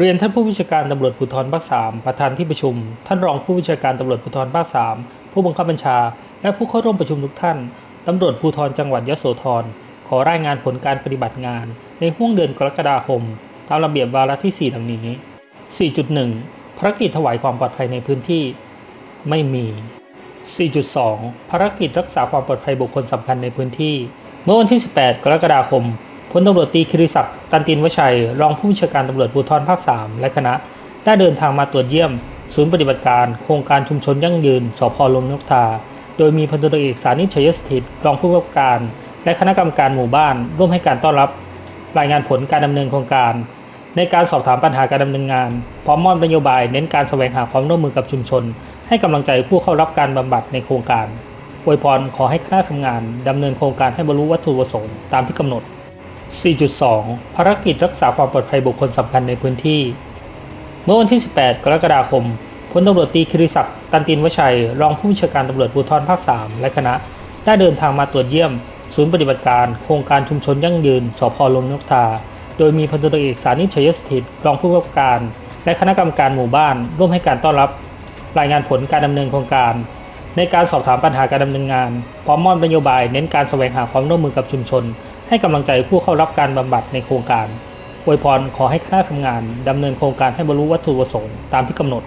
เรียนท่านผู้วิชาการตำรวจภูธรภาคสามประธานที่ประชุม ท่านรองผู้วิชาการตำรวจภูธรภาคสามผู้บังคับบัญชา และผู้เข้าร่วมประชุมทุกท่านตำรวจภูธรจังหวัดยโสธรขอรายงานผลการปฏิบัติงาน ในห่วงเดือนกรกฎาคม ตามระเบียบวาระที่ 4 ดังนี้ 4.1 ภารกิจถวายความปลอดภัยในพื้นที่ ไม่มี 4.2 ภารกิจรักษาความปลอดภัยบุคคลสำคัญในพื้นที่ เมื่อวันที่ 18 กรกฎาคม พลตำรวจตีคิริศักดิ์ตันตินวชัย รองผู้บัญชาการตำรวจภูธรภาค 3 และคณะ ได้เดินทางมาตรวจเยี่ยม ศูนย์ปฏิบัติการ โครงการชุมชนยั่งยืน สพลมนกทา โดยมีพันตำรวจเอกสานิชยสถิตรองผู้กำกับการ และคณะกรรมการหมู่บ้าน ร่วมให้การต้อนรับ รายงานผลการดำเนินโครงการ ในการสอบถามปัญหาการดำเนินงาน พร้อมมอบนโยบาย เน้นการแสวงหาความร่วมมือกับชุมชน ให้กำลังใจผู้เข้ารับการบำบัดในโครงการอวยพรขอให้คณะทำงานดำเนินโครงการให้บรรลุวัตถุประสงค์ตามที่กำหนด 4.2 ภารกิจรักษาความปลอดภัยบุคคลสำคัญในพื้นที่ เมื่อวันที่ 18 กรกฎาคมพลตำรวจตีคิริศักดิ์ตันตินวชัย รองผู้บัญชาการตำรวจภูธรภาค 3 และคณะ ได้เดินทางมาตรวจเยี่ยม ศูนย์ปฏิบัติการ โครงการชุมชนยั่งยืน สพลมนกทา โดยมีพันตำรวจเอกสานิชยสถิตรองผู้กำกับการ และคณะกรรมการหมู่บ้าน ร่วมให้การต้อนรับ รายงานผลการดำเนินโครงการ ในการสอบถามปัญหาการดำเนินงาน พร้อมมอบนโยบายเน้นการแสวงหาความร่วมมือกับชุมชน ให้กำลังใจผู้เข้ารับการบำบัดในโครงการอวยพรขอให้คณะทำงานดำเนินโครงการให้บรรลุวัตถุประสงค์ตามที่กำหนด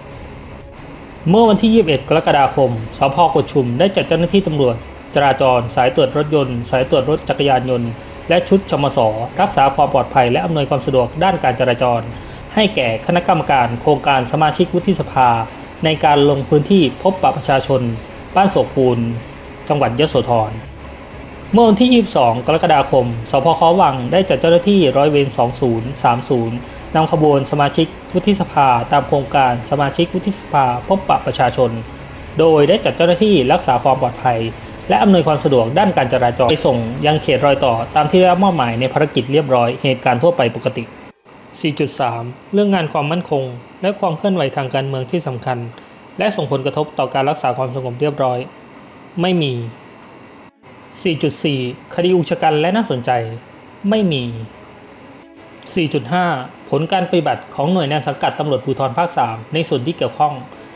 เมื่อวันที่ 21 กรกฎาคม สพกดชุมได้จัดเจ้าหน้าที่ตำรวจ จราจร สายตรวจรถยนต์ สายตรวจรถจักรยานยนต์ และชุดชมสรักษาความปลอดภัยและอำนวยความสะดวกด้านการจราจร ให้แก่คณะกรรมการโครงการสมาชิกวุฒิสภา ในการลงพื้นที่พบปะประชาชน บ้านโศกปูน จังหวัดยโสธร เมื่อวันที่ 22 กรกฎาคม สพควังได้จัดเจ้าหน้าที่ร้อยเวร 2030 นำขบวนสมาชิกวุฒิสภาตามโครงการสมาชิกวุฒิสภาพบปะประชาชน โดยได้จัดเจ้าหน้าที่รักษาความปลอดภัย และอำนวยความสะดวกด้านการจราจรไปส่งยังเขตรอยต่อตามที่ได้รับมอบหมายในภารกิจเรียบร้อยเหตุการณ์ทั่วไปปกติ 4.3 เรื่องงานความมั่นคง และความเคลื่อนไหวทางการเมืองที่สำคัญ และส่งผลกระทบต่อการรักษาความสงบเรียบร้อย ไม่มี 4.4 คดีอุกชะกันและน่าสนใจไม่มี 4.5 ผลการปฏิบัติของหน่วยงานสังกัดตำรวจภูธรภาค 3 ในส่วนที่เกี่ยวข้อง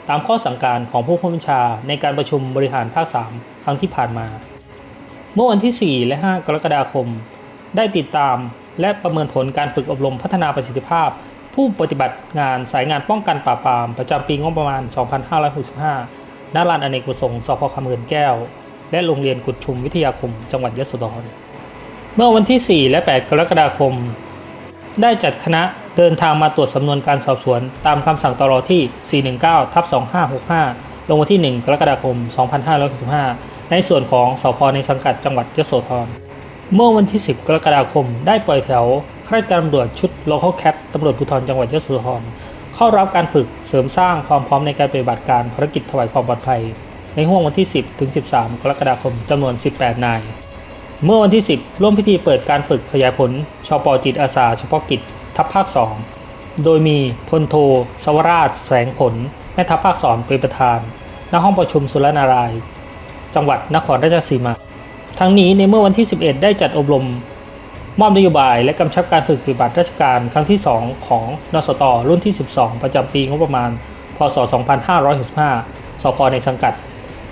ตามข้อสั่งการของผู้บัญชาในการประชุมบริหารภาค 3 ครั้งที่ผ่านมา เมื่อวันที่ 4 และ 5 กรกฎาคม ได้ติดตามและประเมินผลการฝึกอบรมพัฒนาประสิทธิภาพ ผู้ปฏิบัติงานสายงานป้องกันปราบปรามประจำปีงบประมาณ 2565 ณ ลานอเนกประสงค์ สพคำเงินแก้ว และโรงเรียนกุดชุมวิทยาคมจังหวัดยโสธรเมื่อวันที่ 4 และ 8 กรกฎาคม ได้จัดคณะเดินทางมาตรวจสำนวนการสอบสวน ตามคำสั่งตรที่ 419ทับ2565 ลงวันที่ 1 กรกฎาคม 2565 ในส่วนของสพในสังกัดจังหวัดยโสธร เมื่อวันที่ 10 กรกฎาคม ได้ปล่อยแถวข้าราชการตำรวจชุด local cap ตำรวจภูธรจังหวัดยโสธร เข้ารับการฝึกเสริมสร้างความพร้อมในการปฏิบัติการภารกิจถวายความปลอดภัย ในห่วงวันที่ 10 ถึง 13 กรกฎาคมจำนวน 18 นาย เมื่อวันที่ 10 ร่วมพิธีเปิดการฝึกขยายผลชปจิตอาสาเฉพาะกิจทัพภาค 2 โดยมีพลโท สวราช แสงผลแม่ทัพภาค 2 เป็นประธานณห้องประชุมสุรนาราย จังหวัดนครราชสีมา ทั้งนี้ในเมื่อวันที่ 11 ได้จัดอบรมมอบนโยบายและกำชับการฝึกปฏิบัติราชการครั้งที่ 2 ของนสตรุ่นที่ 12 ประจำปีงบประมาณ พศ 2565สพในสังกัด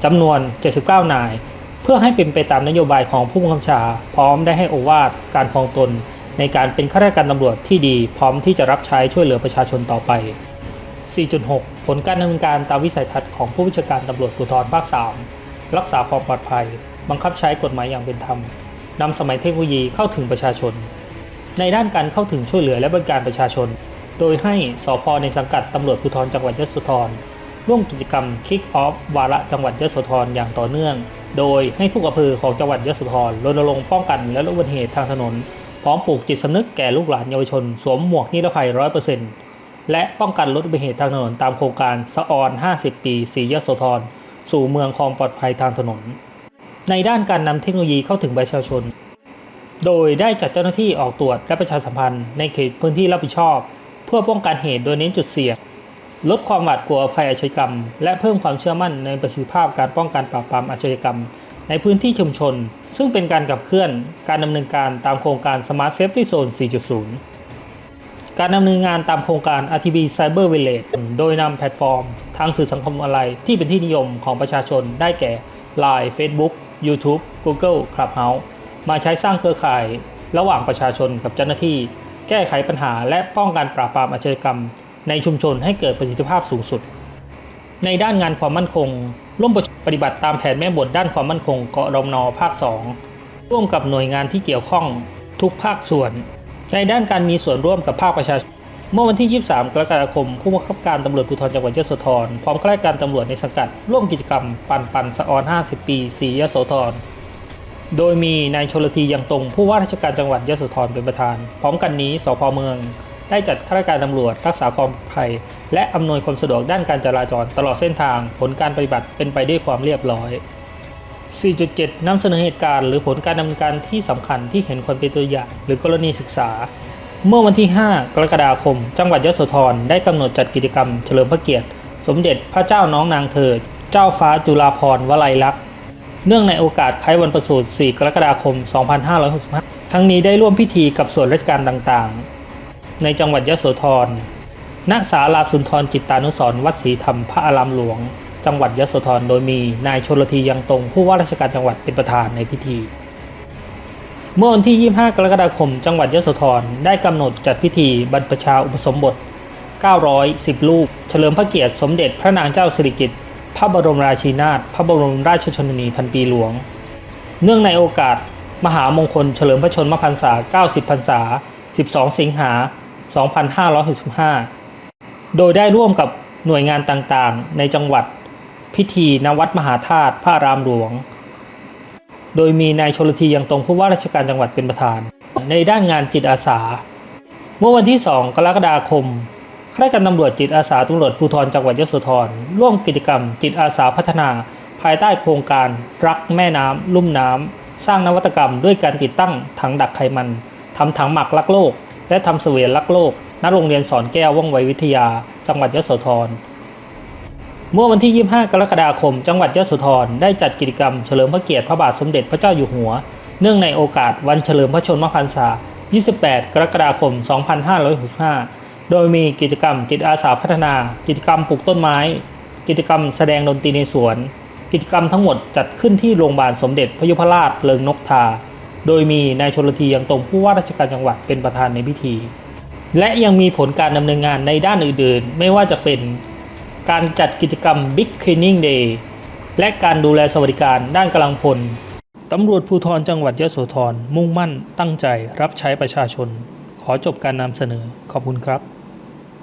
จำนวน 79 นาย เพื่อให้เป็นไปตามนโยบายของผู้บังคับชา พร้อมได้ให้โอวาทการคองตน ในการเป็นข้าราชการตำรวจที่ดีพร้อมที่จะรับใช้ช่วยเหลือประชาชนต่อไป 4.6 ผลการดำเนินการตามวิสัยทัศน์ของผู้บัญชาการตำรวจภูธรภาค 3 รักษาความปลอดภัย บังคับใช้กฎหมายอย่างเป็นธรรมนำสมัยเทคโนโลยีเข้าถึงประชาชน ในด้านการเข้าถึงช่วยเหลือและบริการประชาชน โดยให้สพในสังกัดตำรวจภูธรจังหวัดยะโสธร ร่วมกิจกรรม Kick Off วาระจังหวัดยโสธรอย่างต่อเนื่อง โดยให้ทุกอำเภอของจังหวัดยโสธรรณรงค์ป้องกันและลดอุบัติเหตุทางถนน พร้อมปลูกจิตสำนึกแก่ลูกหลานเยาวชน สวมหมวกนิรภัย 100%และป้องกันลดอุบัติเหตุทางถนนตามโครงการสะออน 50 ปีสียโสธรสู่เมืองความปลอดภัยทางถนน ในด้านการนำเทคโนโลยีเข้าถึงประชาชน โดยได้จัดเจ้าหน้าที่ออกตรวจและประชาสัมพันธ์ในเขตพื้นที่รับผิดชอบ เพื่อป้องกันเหตุโดยเน้นจุดเสี่ยง ลดความหวาดกลัวภัยอาชญากรรม และเพิ่มความเชื่อมั่นในประสิทธิภาพการป้องกันปราบปรามอาชญากรรม ในพื้นที่ชุมชน ซึ่งเป็นการขับเคลื่อนการดำเนินการตามโครงการ Smart Safety Zone 4.0 การดำเนินงานตามโครงการ RTB Cyber Village โดยนำแพลตฟอร์ม ทางสื่อสังคมออนไลน์ที่เป็นที่นิยมของประชาชนได้แก่ Line Facebook YouTube Google Clubhouse มาใช้สร้างเครือข่าย ระหว่างประชาชนกับเจ้าหน้าที่ แก้ไขปัญหาและป้องกันปราบปรามอาชญากรรม ในชุมชนให้เกิดประสิทธิภาพสูงสุด ในด้านงานความมั่นคง ร่วมปฏิบัติตามแผนแม่บทด้านความมั่นคงกรมนภาค 2 ร่วมกับหน่วยงานที่เกี่ยวข้องทุกภาคส่วน ในด้านการมีส่วนร่วมกับภาคประชาชนเมื่อวันที่ 23 กรกฎาคม ผู้บังคับการตำรวจภูธรจังหวัดยโสธร พร้อมข้าราชการตำรวจในสังกัด ร่วมกิจกรรม ปันปันสะออน 50 ปีสียโสธร โดยมีนายชลทียังตรง ผู้ว่าราชการจังหวัดยโสธรเป็นประธาน พร้อมกันนี้สพเมือง ได้จัดข้าราชการตำรวจ รักษาความปลอดภัย และอำนวยความสะดวกด้านการจราจรตลอดเส้นทาง ผลการปฏิบัติเป็นไปด้วยความเรียบร้อย 4.7 นำเสนอเหตุการณ์หรือผลการดำเนินการที่สำคัญที่เห็นควรเป็นตัวอย่างหรือกรณีศึกษา เมื่อวันที่ 5 กรกฎาคม จังหวัดยโสธรได้กำหนดจัดกิจกรรมเฉลิมพระเกียรติ สมเด็จพระเจ้าน้องนางเธอ เจ้าฟ้าจุฬาภรณ์วลัยลักษณ์เนื่องในโอกาสคล้ายวันประสูติ 4 กรกฎาคม 2565 ทั้งนี้ได้ร่วมพิธีกับส่วนราชการต่างๆ ในจังหวัดยโสธร ณ ศาลาสุนทรจิตตานุสรณ์วัดศรีธรรมพระอารามหลวง จังหวัดยโสธร โดยมีนายชนลทียังตรงผู้ว่าราชการจังหวัดเป็นประธานในพิธี เมื่อวันที่ 25 กรกฎาคม จังหวัดยโสธรได้กำหนดจัดพิธีบรรพชาอุปสมบท 910 ลูก เฉลิมพระเกียรติสมเด็จพระนางเจ้าสิริกิติ์ พระบรมราชินาถ พระบรมราชชนนีพันปีหลวง เนื่องในโอกาสมหามงคลเฉลิมพระชนมพรรษา 90 พรรษา 12 สิงหา 2565 โดยได้ร่วมกับหน่วยงานต่างๆ ในจังหวัดพิธีณวัดมหาธาตุพระรามหลวง โดยมีนายชลทียังตรงผู้ว่าราชการจังหวัดเป็นประธาน ในด้านงานจิตอาสา เมื่อวันที่ 2 กรกฎาคมข้าราชการตำรวจจิตอาสาตำรวจภูธรจังหวัดยโสธรร่วมกิจกรรม จิตอาสาพัฒนา ภายใต้โครงการรักแม่น้ำลุ่มน้ำสร้างนวัตกรรมด้วยการติดตั้งถังดักไขมันทำถังหมักลักโลก และทำเสวียนลักโลก ณ โรงเรียนสอนแก้วว่องไววิทยา จังหวัดยโสธร เมื่อวันที่ 25 กรกฎาคม จังหวัดยโสธรได้จัดกิจกรรมเฉลิมพระเกียรติพระบาทสมเด็จพระเจ้าอยู่หัว เนื่องในโอกาสวันเฉลิมพระชนมพรรษา 28 กรกฎาคม 2565 โดยมีกิจกรรมจิตอาสาพัฒนา กิจกรรมปลูกต้นไม้ กิจกรรมแสดงดนตรีในสวน กิจกรรมทั้งหมดจัดขึ้นที่โรงพยาบาลสมเด็จพระยุพราชเลิงนกทา โดยมีนายชนลทียังตรงผู้ว่าราชการจังหวัดเป็นประธานในพิธี และยังมีผลการดำเนินงานในด้านอื่นๆ ไม่ว่าจะเป็นการจัดกิจกรรม Big Cleaning Day และการดูแลสวัสดิการด้านกำลังพลตำรวจภูธรจังหวัดยโสธรมุ่งมั่นตั้งใจรับใช้ประชาชน ขอจบการนำเสนอขอบคุณครับ